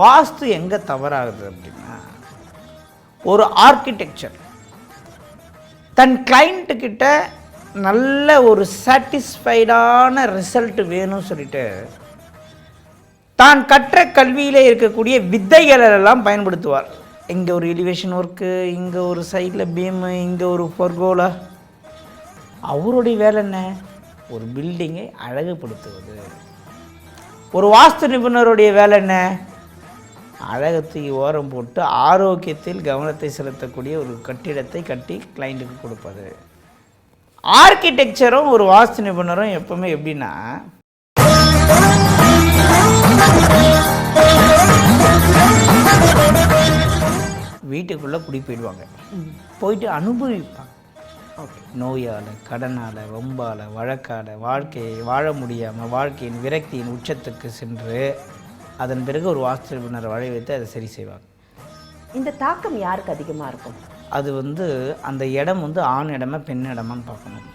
வாஸ்து எங்கே தவறாகுது அப்படின்னா ஒரு ஆர்கிடெக்சர் தன் கிளைண்ட்டுக்கிட்ட நல்ல ஒரு சாட்டிஸ்ஃபைடான ரிசல்ட் வேணும்னு சொல்லிட்டு தான் கற்ற கல்வியில் இருக்கக்கூடிய வித்தைகளெல்லாம் பயன்படுத்துவார். இங்கே ஒரு எலிவேஷன் ஒர்க்கு இங்கே ஒரு சைடில் பீமு இங்கே ஒரு பொர்கோலா அவருடைய வேலை என்ன? ஒரு பில்டிங்கை அழகுபடுத்துவது. ஒரு வாஸ்து நிபுணருடைய வேலை என்ன? அழகத்தை ஓரம் போட்டு ஆரோக்கியத்தில் கவனத்தை செலுத்தக்கூடிய ஒரு கட்டிடத்தை கட்டி கிளைண்ட்டுக்கு கொடுப்பது. ஆர்கிடெக்சரும் ஒரு வாஸ்து நிபுணரும் எப்பவுமே எப்படின்னா வீட்டுக்குள்ளே குடி போயிடுவாங்க. போயிட்டு அனுபவிப்பாங்க. நோயால் கடனால் வம்பால் வழக்கால் வாழ்க்கையை வாழ முடியாமல் வாழ்க்கையின் விரக்தியின் உச்சத்துக்கு சென்று அதன் பிறகு ஒரு வாஸ்து நிபுணரை வாழ வைத்து அதை சரி செய்வாங்க. இந்த தாக்கம் யாருக்கு அதிகமாக இருக்கும்? அது வந்து அந்த இடம் வந்து ஆண் இடமா பெண் இடமான்னு பார்க்கணும்.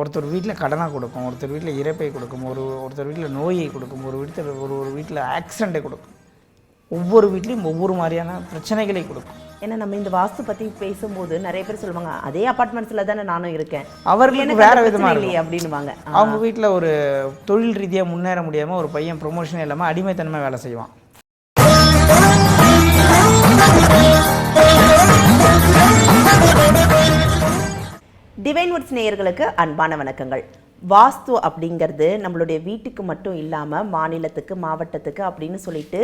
ஒருத்தர் வீட்டில் கடனாக கொடுக்கும் ஒருத்தர் வீட்டில் இறப்பை கொடுக்கும் ஒரு ஒருத்தர் வீட்டில் நோயை கொடுக்கும் ஒரு வீட்டில் ஒரு ஒரு வீட்டில் ஆக்சிடெண்ட்டை கொடுக்கும். ஒவ்வொரு வீட்லேயும் ஒவ்வொரு மாதிரியான பிரச்சனைகளை கொடுக்கும். ஏன்னா நம்ம இந்த வாஸ்து பத்தி பேசும்போது நிறைய பேர் சொல்லுவாங்க அதே அபார்ட்மெண்ட்ஸ்ல தானே நானும் இருக்கேன். அவர்களுக்கு வேற விதமாக இருக்கும் இல்லையே அப்படின்னுவாங்க. அவங்க வீட்டில் ஒரு தொழில் ரீதியாக முன்னேற முடியாமல் ஒரு பையன் ப்ரொமோஷன் இல்லாமல் அடிமைத்தனமாக வேலை செய்வான். டிவைன் வுட்ஸ் நேயர்களுக்கு அன்பான வணக்கங்கள். வாஸ்து அப்படிங்கிறது நம்மளுடைய வீட்டுக்கு மட்டும் இல்லாமல் மாநிலத்துக்கு மாவட்டத்துக்கு அப்படின்னு சொல்லிட்டு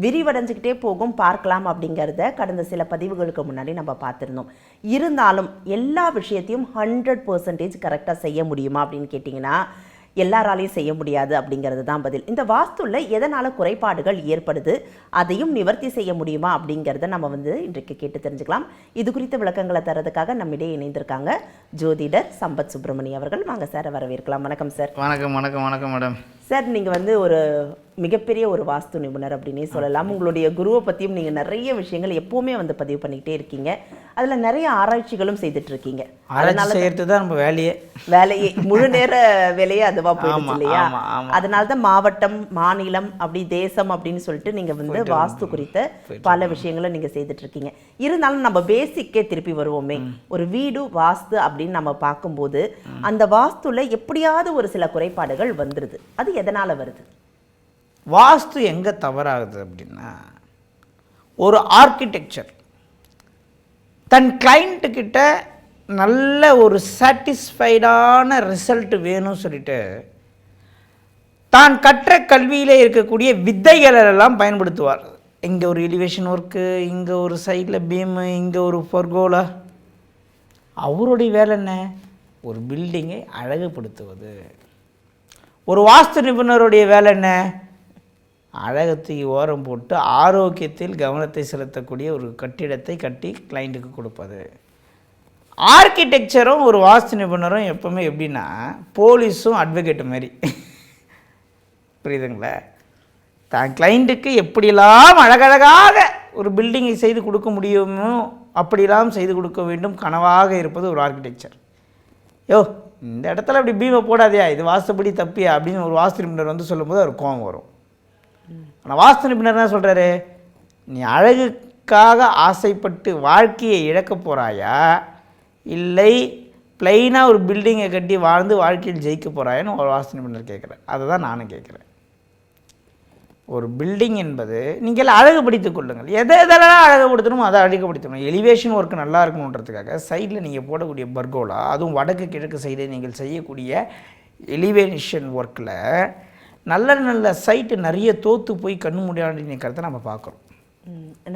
விரிவடைஞ்சுக்கிட்டே போகும். பார்க்கலாம் அப்படிங்கிறத கடந்த சில பதிவுகளுக்கு முன்னாடி நம்ம பார்த்துருந்தோம். இருந்தாலும் எல்லா விஷயத்தையும் ஹண்ட்ரட் பர்சன்டேஜ் கரெக்டாக செய்ய முடியுமா அப்படின்னு கேட்டிங்கன்னா எல்லாராலையும் செய்ய முடியாது அப்படிங்கிறது தான் பதில். இந்த வாஸ்துல எதனால் குறைபாடுகள் ஏற்படுது? அதையும் நிவர்த்தி செய்ய முடியுமா அப்படிங்கிறத நம்ம வந்து இன்றைக்கு கேட்டு தெரிஞ்சுக்கலாம். இது குறித்த விளக்கங்களை தரதுக்காக நம்மிடையே இணைந்திருக்காங்க ஜோதிடர் சம்பத் சுப்பிரமணி அவர்கள். வாங்க சார் வரவேற்கலாம். வணக்கம் சார். வணக்கம் வணக்கம் வணக்கம் மேடம். சார் நீங்கள் வந்து ஒரு மிகப்பெரிய ஒரு வாஸ்து நிபுணர் அப்படின்னே சொல்லலாம். உங்களுடைய குருவை பற்றியும் நீங்கள் நிறைய விஷயங்கள் எப்போவுமே வந்து பதிவு பண்ணிக்கிட்டே இருக்கீங்க. அதில் நிறைய ஆராய்ச்சிகளும் செய்துட்டு இருக்கீங்க ஆராய்ச்சி செய்கிறது தான் நம்ம வேலையே. வேலையே. முழு நேர வேலையே அதுவா போயிடுச்சு இல்லையா. அதனால தான் மாவட்டம் மாநிலம் அப்படி தேசம் அப்படின்னு சொல்லிட்டு நீங்க வந்து வாஸ்து குறித்த பல விஷயங்களை நீங்க செய்துட்டு இருக்கீங்க இருந்தாலும் நம்ம பேசிக்கே திருப்பி வருவோமே. ஒரு வீடு வாஸ்து அப்படின்னு நம்ம பார்க்கும்போது அந்த வாஸ்துல எப்படியாவது ஒரு சில குறைபாடுகள் வந்துருது. அது எதனால வருது? வாஸ்து எங்கே தவறாகுது அப்படின்னா ஒரு ஆர்கிடெக்சர் தன் கிளைண்ட்டுக்கிட்ட நல்ல ஒரு சாட்டிஸ்ஃபைடான ரிசல்ட் வேணும்னு சொல்லிட்டு தான் கற்ற கல்வியில் இருக்கக்கூடிய வித்தைகளெல்லாம் பயன்படுத்துவார். இங்கே ஒரு எலிவேஷன் ஒர்க்கு இங்கே ஒரு சைடில் பீமு இங்கே ஒரு பொர்கோலா அவருடைய வேலை என்ன? ஒரு பில்டிங்கை அழகுபடுத்துவது. ஒரு வாஸ்து நிபுணருடைய வேலை என்ன? அழகத்தை ஓரம் போட்டு ஆரோக்கியத்தில் கவனத்தை செலுத்தக்கூடிய ஒரு கட்டிடத்தை கட்டி கிளைண்ட்டுக்கு கொடுப்பது. ஆர்கிடெக்சரும் ஒரு வாஸ்து நிபுணரும் எப்பவுமே எப்படின்னா போலீஸும் அட்வொகேட் மாதிரி புரியுதுங்களா? தான் கிளைண்ட்டுக்கு எப்படியெல்லாம் அழகழகாக ஒரு பில்டிங்கை செய்து கொடுக்க முடியுமோ அப்படிலாம் செய்து கொடுக்க வேண்டும் கனவாக இருப்பது ஒரு ஆர்கிடெக்சர் யோ இந்த இடத்துல அப்படி பீமை போடாதியா இது வாஸ்துபடி தப்பியா அப்படின்னு ஒரு வாஸ்து நிபுணர் வந்து சொல்லும்போது அவர் கோவம் வரும். ஆனால் வாஸ்து நிபுணர் என்ன சொல்கிறாரு நீ அழகுக்காக ஆசைப்பட்டு வாழ்க்கையை இழக்க போகிறாயா இல்லை பிளைனாக ஒரு பில்டிங்கை கட்டி வாழ்ந்து வாழ்க்கையில் ஜெயிக்க போகிறாயன்னு ஒரு வாஸ்து நிபுணர் கேட்குறேன் அதை தான் நானும் கேட்குறேன். ஒரு பில்டிங் என்பது நீங்கள் அழகுபடுத்திக் கொள்ளுங்கள். எதை எதெல்லாம் அழகுபடுத்தணுமோ அதை அழகுபடுத்தணும் எலிவேஷன் ஒர்க் நல்லா இருக்கணுன்றதுக்காக சைடில் நீங்கள் போடக்கூடிய பர்கோலா அதுவும் வடக்கு கிழக்கு சைடு நீங்கள் செய்யக்கூடிய எலிவேஷன் ஒர்க்கில் நல்ல நல்ல சைட்டு நிறைய தோற்று போய் கண்ணு முடியாத நிற்கிறத நம்ம பார்க்குறோம்.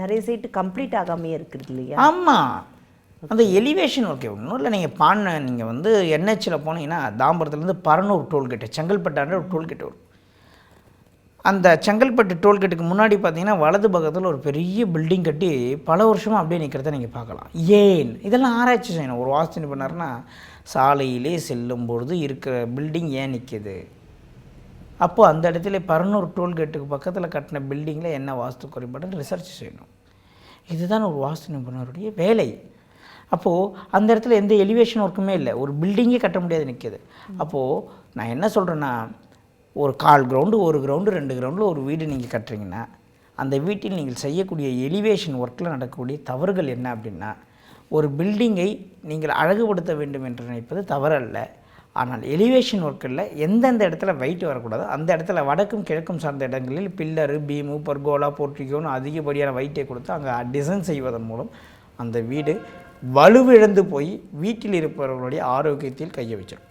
நிறைய சைட்டு கம்ப்ளீட் ஆகாமையே இருக்குது இல்லையா? ஆமாம் அந்த எலிவேஷன் ஓகே ஒன்றும் இல்லை. நீங்கள் பாண்ண நீங்கள் வந்து என்ஹெச்சில் போனீங்கன்னா தாம்பரத்துலேருந்து பரனூர் டோல்கேட்டு செங்கல்பட்டாண்ட ஒரு டோல்கேட் வரும். அந்த செங்கல்பட்டு டோல்கேட்டுக்கு முன்னாடி பார்த்தீங்கன்னா வலது பக்கத்தில் ஒரு பெரிய பில்டிங் கட்டி பல வருஷமாக அப்படியே நிற்கிறத நீங்கள் பார்க்கலாம். ஏன்? இதெல்லாம் ஆராய்ச்சி செய்யணும். ஒரு வாஸ்து நிபுணர்னா சாலையிலே செல்லும் பொழுது இருக்கிற பில்டிங் ஏன் நிற்கிது அப்போது அந்த இடத்துல பரனூர் டோல்கேட்டுக்கு பக்கத்தில் கட்டின பில்டிங்கில் என்ன வாஸ்து குறைபாடுன்னு ரிசர்ச் செய்யணும். இதுதான் ஒரு வாஸ்து நிபுணருடைய வேலை. அப்போது அந்த இடத்துல எந்த எலிவேஷன் ஒர்க்குமே இல்லை. ஒரு பில்டிங்கே கட்ட முடியாது நிற்கிது அப்போது நான் என்ன சொல்கிறேன்னா ஒரு கால் கிரவுண்டு ஒரு கிரவுண்டு ரெண்டு கிரவுண்டில் ஒரு வீடு நீங்கள் கட்டுறீங்கன்னா அந்த வீட்டில் நீங்கள் செய்யக்கூடிய எலிவேஷன் ஒர்க்கில் நடக்கக்கூடிய தவறுகள் என்ன அப்படின்னா ஒரு பில்டிங்கை நீங்கள் அழகுபடுத்த வேண்டும் என்று நினைப்பது தவறல்ல. ஆனால் எலிவேஷன் ஒர்க்கில் எந்தெந்த இடத்துல வெயிட் வரக்கூடாதோ அந்த இடத்துல வடக்கும் கிழக்கும் சார்ந்த இடங்களில் பில்லரு பீமு பர்கோலா போர்ட்டிகோன்னு அதிகப்படியான வெயிட்டை கொடுத்து அங்கே டிசைன் செய்வதன் மூலம் அந்த வீடு வலுவிழந்து போய் வீட்டில் இருப்பவர்களுடைய ஆரோக்கியத்தில் கையை வச்சிடும்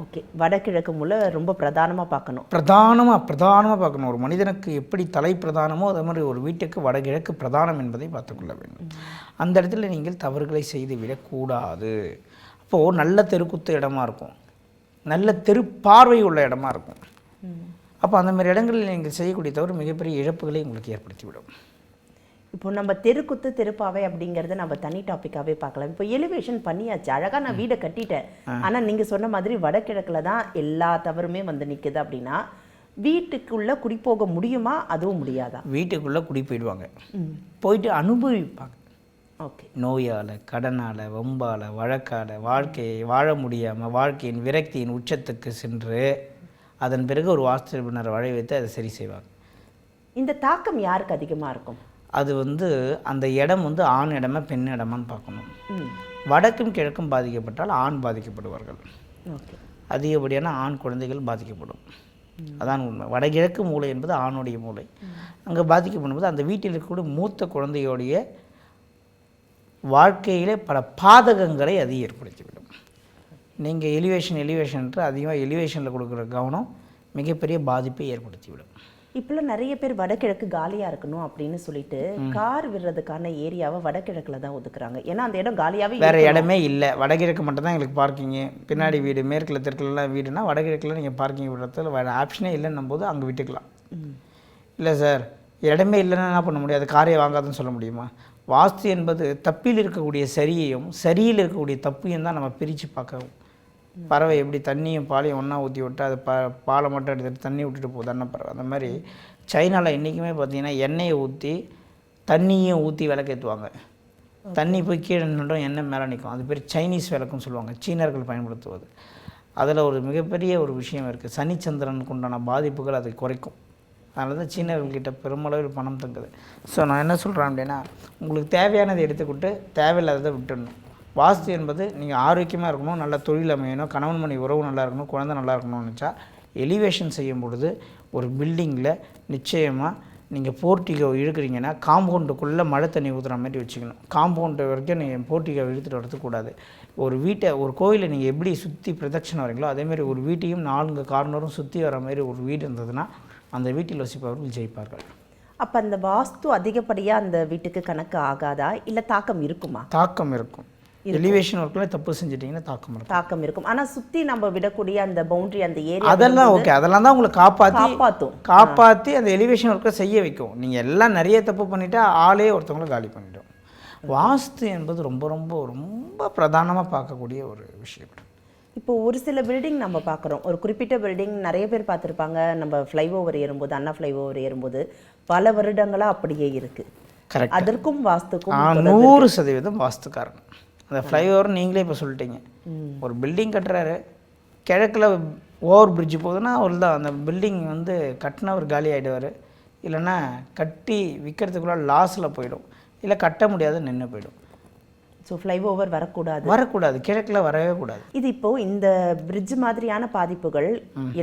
ஓகே வடகிழக்கு மூல ரொம்ப பிரதானமா பார்க்கணும். பிரதானமாக பிரதானமாக பார்க்கணும். ஒரு மனிதனுக்கு எப்படி தலை பிரதானமோ அதே மாதிரி ஒரு வீட்டுக்கு வடகிழக்கு பிரதானம் என்பதை பார்த்துக்கொள்ள வேண்டும். அந்த இடத்துல நீங்கள் தவறுகளை செய்து விடக்கூடாது அப்போது நல்ல தெருக்குத்து இடமா இருக்கும். நல்ல தெரு பார்வை உள்ள இடமா இருக்கும். அப்போ அந்த மாதிரி இடங்களில் நீங்கள் செய்யக்கூடிய தவறு மிகப்பெரிய இழப்புகளை உங்களுக்கு ஏற்படுத்திவிடும். இப்போ நம்ம தெருக்குத்து தெருப்பாவை அப்படிங்கறத நம்ம தனி டாபிக்காவே பார்க்கலாம். இப்போ எலிவேஷன் பண்ணியாச்சு. அழகா நான் வீடை கட்டிட்டேன். ஆனா நீங்க சொன்ன மாதிரி வடகிழக்குல தான் எல்லா தவறுமே வந்து நிக்குது அப்படின்னா வீட்டுக்குள்ள குடி போக முடியுமா? அதுவும் முடியாதா? வீட்டுக்குள்ளே குடி போயிடுவாங்க. போயிட்டு அனுபவிப்பாங்க. ஓகே நோயால் கடனால் வம்பால் வழக்கால் வாழ்க்கையை வாழ முடியாமல் வாழ்க்கையின் விரக்தியின் உச்சத்துக்கு சென்று அதன் பிறகு ஒரு வாஸ்து நிபுணரை வாழ வைத்து அதை சரி செய்வாங்க. இந்த தாக்கம் யாருக்கு அதிகமா இருக்கும்? அது வந்து அந்த இடம் வந்து ஆண் இடமா பெண் இடமான்னு பார்க்கணும். வடக்கும் கிழக்கும் பாதிக்கப்பட்டால் ஆண் பாதிக்கப்படுவார்கள். அதிகப்படியான ஆண் குழந்தைகள் பாதிக்கப்படும். அதான் உண்மை. வடகிழக்கு மூளை என்பது ஆணுடைய மூளை. அங்கே பாதிக்கப்படும்போது அந்த வீட்டில் இருக்கக்கூடிய மூத்த குழந்தையோடைய வாழ்க்கையிலே பல பாதகங்களை அது ஏற்படுத்திவிடும். நீங்கள் எலிவேஷன் எலிவேஷன்ட்டு அதிகமாக எலிவேஷனில் கொடுக்குற கவனம் மிகப்பெரிய பாதிப்பை ஏற்படுத்திவிடும். இப்பெல்லாம் நிறைய பேர் வடகிழக்கு காலியா இருக்கணும் அப்படின்னு சொல்லிட்டு கார் விடுறதுக்கான ஏரியாவை வடகிழக்குல தான் ஒதுக்குறாங்க. ஏன்னா அந்த இடம் காலியாவே வேறு இடமே இல்லை. வடகிழக்கு மட்டும் தான் எங்களுக்கு பார்க்கிங்கு பின்னாடி வீடு மேற்கில் தெற்குலலாம் வீடுனா வடகிழக்கில் நீங்கள் பார்க்கிங் விடுறதுல வேறு ஆப்ஷனே இல்லைன்னும் போது அங்கே விட்டுக்கலாம். இல்லை சார் இடமே இல்லைன்னா என்ன பண்ண முடியாது காரையை வாங்காதுன்னு சொல்ல முடியுமா? வாஸ்து என்பது தப்பில் இருக்கக்கூடிய சரியையும் சரியில் இருக்கக்கூடிய தப்பையும் தான் நம்ம பிரித்து பார்க்கணும். பறவை எப்படி தண்ணியும் பாலையும் ஒன்றா ஊற்றி விட்டு அது ப பாலை மட்டும் எடுத்துகிட்டு தண்ணி விட்டுட்டு போகுது பறவை. அந்த மாதிரி சைனாவில் என்றைக்குமே பார்த்தீங்கன்னா எண்ணெயை ஊற்றி தண்ணியும் ஊற்றி விளக்கேற்றுவாங்க தண்ணி போய் கீழே நின்றும் எண்ணெய் மேலே நிற்கும் அது பேர் சைனீஸ் விளக்குன்னு சொல்லுவாங்க. சீனர்கள் பயன்படுத்துவது. அதில் ஒரு மிகப்பெரிய ஒரு விஷயம் இருக்குது சனிச்சந்திரனுக்கு உண்டான பாதிப்புகள் அதை குறைக்கும். அதனால தான் சீனர்கள்கிட்ட பெருமளவில் பணம் தங்குது. ஸோ நான் என்ன சொல்கிறேன் அப்படின்னா உங்களுக்கு தேவையானதை எடுத்துக்கிட்டு தேவையில்லாததை விட்டுடணும். வாஸ்து என்பது நீங்கள் ஆரோக்கியமாக இருக்கணும் நல்ல தொழில் அமையணும் கணவன் மணி உறவு நல்லா இருக்கணும் குழந்தை நல்லா இருக்கணும்னு நினச்சா எலிவேஷன் செய்யும் பொழுது ஒரு பில்டிங்கில் நிச்சயமாக நீங்கள் போர்ட்டிகோ இழுக்கிறீங்கன்னா காம்பவுண்டுக்குள்ளே மழை தண்ணி ஊற்றுற மாதிரி வச்சுக்கணும். காம்பவுண்டு வரைக்கும் நீங்கள் போர்ட்டிகோ இழுத்துட்டு வரதுக்கூடாது ஒரு வீட்டை ஒரு கோயிலை நீங்கள் எப்படி சுற்றி பிரதட்சணம் வரீங்களோ அதேமாதிரி ஒரு வீட்டையும் நான்கு கார்னரும் சுற்றி வர மாதிரி ஒரு வீடு இருந்ததுன்னா அந்த வீட்டில் வசிப்பவர்கள் ஜெயிப்பார்கள். அப்ப அந்த வாஸ்து அதிகப்படியா அந்த வீட்டுக்கு கணக்கு ஆகாதா? இல்ல தாக்கம் இருக்குமா? தாக்கம் இருக்கும். எலிவேஷன் ஒர்க்கில் தப்பு செஞ்சிட்டிங்கன்னா தாக்கம் இருக்கும். தாக்கம் இருக்கும். ஆனா சுத்தி நம்ம விடக்கூடிய அந்த பவுண்டரி அந்த ஏரியா அதெல்லாம் ஓகே அதெல்லாம் தான் உங்களை காப்பாற்றி காப்பாத்தும். காப்பாற்றி அந்த எலிவேஷன் ஒர்க்கை செய்ய வைக்கும். நீங்கள் எல்லாம் நிறைய தப்பு பண்ணிட்டா ஆளே ஒருத்தவங்கள காலி பண்ணிடும். வாஸ்து என்பது ரொம்ப ரொம்ப ரொம்ப பிரதானமாக பார்க்கக்கூடிய ஒரு விஷயம். இப்போ ஒரு சில பில்டிங் நம்ம பார்க்குறோம். ஒரு குறிப்பிட்ட பில்டிங் நிறைய பேர் பார்த்துருப்பாங்க. நம்ம ஃப்ளைஓவர் ஏறும்போது அண்ணா ஃப்ளைஓவர் ஏறும்போது பல வருடங்களா அப்படியே இருக்கு. கரெக்ட் அதற்கும் வாஸ்துக்கும் நூறு சதவீதம் வாஸ்துக்காரன். அந்த ஃப்ளைஓவர் நீங்களே இப்போ சொல்லிட்டீங்க. ஒரு பில்டிங் கட்டுறாரு. கிழக்கில் ஓவர் பிரிட்ஜ் போகுதுன்னா அவர் தான். அந்த பில்டிங் வந்து கட்டினவர் காலி ஆகிடுவார் இல்லைன்னா கட்டி விற்கிறதுக்குள்ள லாஸில் போயிடும். இல்லை கட்ட முடியாத நின்று போயிடும். ஸோ ஃப்ளைஓவர் வரக்கூடாது. வரக்கூடாது. கிழக்கில் வரவே கூடாது. இது இப்போ இந்த பிரிட்ஜ் மாதிரியான பாதிப்புகள்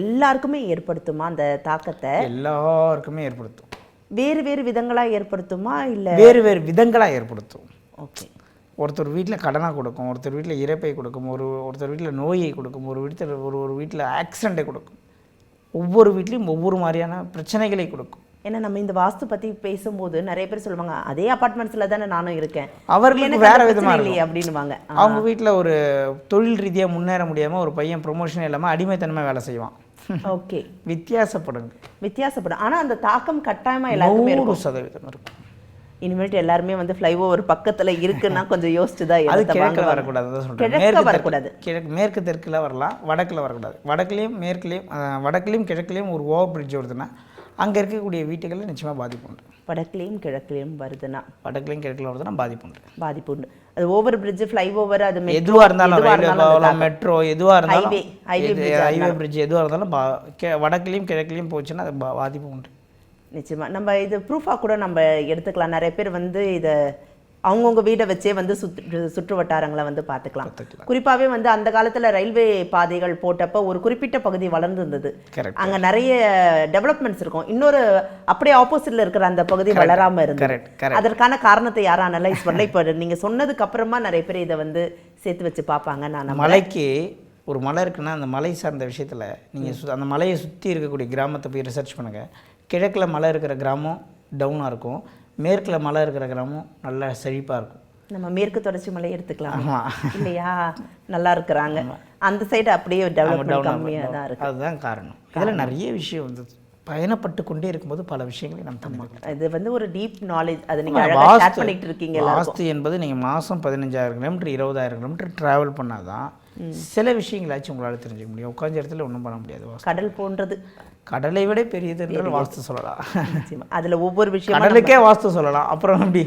எல்லாருக்குமே ஏற்படுத்துமா அந்த தாக்கத்தை? எல்லாருக்குமே ஏற்படுத்தும். வேறு வேறு விதங்களா ஏற்படுத்துமா இல்ல? வேறு வேறு விதங்களாக ஏற்படுத்தும். ஓகே. ஒருத்தர் வீட்டில் கடனாக கொடுக்கும் ஒருத்தர் வீட்டில் இறப்பை கொடுக்கும் ஒரு ஒருத்தர் வீட்டில் நோயை கொடுக்கும் ஒரு வீட்டில் ஒரு ஒரு வீட்டில் ஆக்சிடெண்ட்டை கொடுக்கும். ஒவ்வொரு வீட்லேயும் ஒவ்வொரு மாதிரியான பிரச்சனைகளை கொடுக்கும். ஏன்னா நம்ம இந்த வாஸ்து பத்தி பேசும்போது நிறைய பேர் சொல்லுவாங்க அதே அபார்ட்மெண்ட்ஸ்ல தானே நானும் இருக்கேன். அவர்களுக்கு வேற அந்த விதமா பிரச்சனை இருக்கும். இல்லையே அப்படின்னுவாங்க. அவங்க வீட்டில் ஒரு தொழில் ரீதியாக முன்னேற முடியாமல் ஒரு பையன் ப்ரொமோஷன் இல்லாமல் அடிமைத்தனமாக வேலை செய்வான். ஓகே. வித்தியாசப்படுங்க. வித்தியாசப்படும். ஆனா அந்த தாக்கம் கட்டாயமா எல்லாருக்குமே இருக்கும். நூறு சதவீதம் இருக்கும். இனிமேட்டு எல்லாருமே வந்து ஃப்ளைஓவர் பக்கத்துல இருக்குன்னா கொஞ்சம் யோசிச்சு தான் அது வாங்குவாங்க. வரக்கூடாது கிழக்க வரக்கூடாது. கிழக்கு மேற்கு தெற்கில் வரலாம் வடக்கில் வரக்கூடாது. வடக்குலேயும் மேற்குலேயும் வடக்குலேயும் கிழக்குலேயும் ஒரு ஓவர் பிரிட்ஜ் வருதுன்னா அங்கே இருக்கக்கூடிய வீட்டுகளில் நிச்சயமாக பாதிப்பு உண்டு. வடக்குலேயும் கிழக்குலேயும் வருதுன்னா? வடக்குலையும் கிழக்கில் வருதுன்னா பாதிப்பு உண்டு. பாதிப்பு உண்டு. அது ஓவர் பிரிட்ஜ் ஃப்ளைஓவர் அது metro, எதுவாக இருந்தாலும் அது மெட்ரோ எதுவாக இருந்தாலும் ஹைவே பிரிட்ஜ் எதுவாக இருந்தாலும். வடக்குலையும் கிழக்குலையும் போச்சுன்னா அது பாதிப்பு உண்டு. நிச்சயமா. நம்ம இது ப்ரூஃபாக கூட நம்ம எடுத்துக்கலாம். நிறைய பேர் வந்து இதை அவங்கவுங்க வீடை வச்சே வந்து சுற்று சுற்று வட்டாரங்களை வந்து பார்த்துக்கலாம். குறிப்பாகவே வந்து அந்த காலத்தில் ரயில்வே பாதைகள் போட்டப்ப ஒரு குறிப்பிட்ட பகுதி வளர்ந்து இருந்தது கரெக்ட் அங்கே நிறைய டெவலப்மெண்ட்ஸ் இருக்கும். இன்னொரு அப்படியே ஆப்போசிட்ல இருக்கிற அந்த பகுதி வளராம இருந்தது. அதற்கான காரணத்தை யாரும் அனலைஸ் பண்ணல? இப்போ நீங்க சொன்னதுக்கு அப்புறமா நிறைய பேர் இதை வந்து சேர்த்து வச்சு பார்ப்பாங்க நான். மலைக்கு ஒரு மலை இருக்குன்னா அந்த மலை சார்ந்த விஷயத்தில் நீங்கள் அந்த மலையை சுற்றி இருக்கக்கூடிய கிராமத்தை போய் ரிசர்ச் பண்ணுங்கள் கிழக்கில் மலை இருக்கிற கிராமம் டவுனாக இருக்கும். மேற்கில் மலை இருக்கிற கிராமம் நல்லா செழிப்பாக இருக்கும். நம்ம மேற்கு தொடர்ச்சி மலை எடுத்துக்கலாம். இல்லையா? நல்லா இருக்கிறாங்க. அந்த சைடு அப்படியே டெவலப்மெண்ட் கம்மியாக தான் இருக்கு. அதுதான் காரணம். இதில் நிறைய விஷயம் வந்து பயணப்பட்டு கொண்டே இருக்கும்போது பல விஷயங்களை நம்ம தெரிஞ்சுக்கலாம். இது வந்து ஒரு டீப் நாலேஜ் அதை நீங்க ஆமா, அழகா ஷேர் வாஸ்து- பண்ணிட்டு இருக்கீங்க வாஸ்து என்பது நீங்கள் மாதம் பதினஞ்சாயிரம் கிலோமீட்டர் இருபதாயிரம் கிலோமீட்டர் ட்ராவல் பண்ணால் தான் சில விஷயங்களாச்சும் உங்களால் தெரிஞ்சுக்க முடியும். உட்காந்த இடத்துல ஒன்றும் பண்ண முடியாது கடல் போன்றது. கடலை விட பெரியது. என்றால் வாஸ்து சொல்லலாம். அதுல ஒவ்வொரு விஷயமா கடலுக்கே வாஸ்து சொல்லலாம். அப்புறம் எப்படி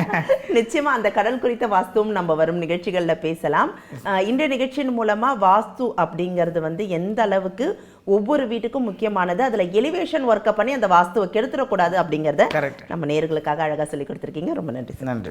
நிச்சயமா அந்த கடல் குறித்த வாஸ்துவும் நம்ம வரும் நிகழ்ச்சிகள்ல பேசலாம். இன்றைய நிகழ்ச்சியின் மூலமா வாஸ்து அப்படிங்கிறது வந்து எந்த அளவுக்கு ஒவ்வொரு வீட்டுக்கும் முக்கியமானது அதுல எலிவேஷன் ஒர்க்கை பண்ணி அந்த வாஸ்துவை கெடுத்துடக்கூடாது அப்படிங்கிறத நம்ம நேர்களுக்காக அழகா சொல்லி கொடுத்துருக்கீங்க. ரொம்ப நன்றி நன்றி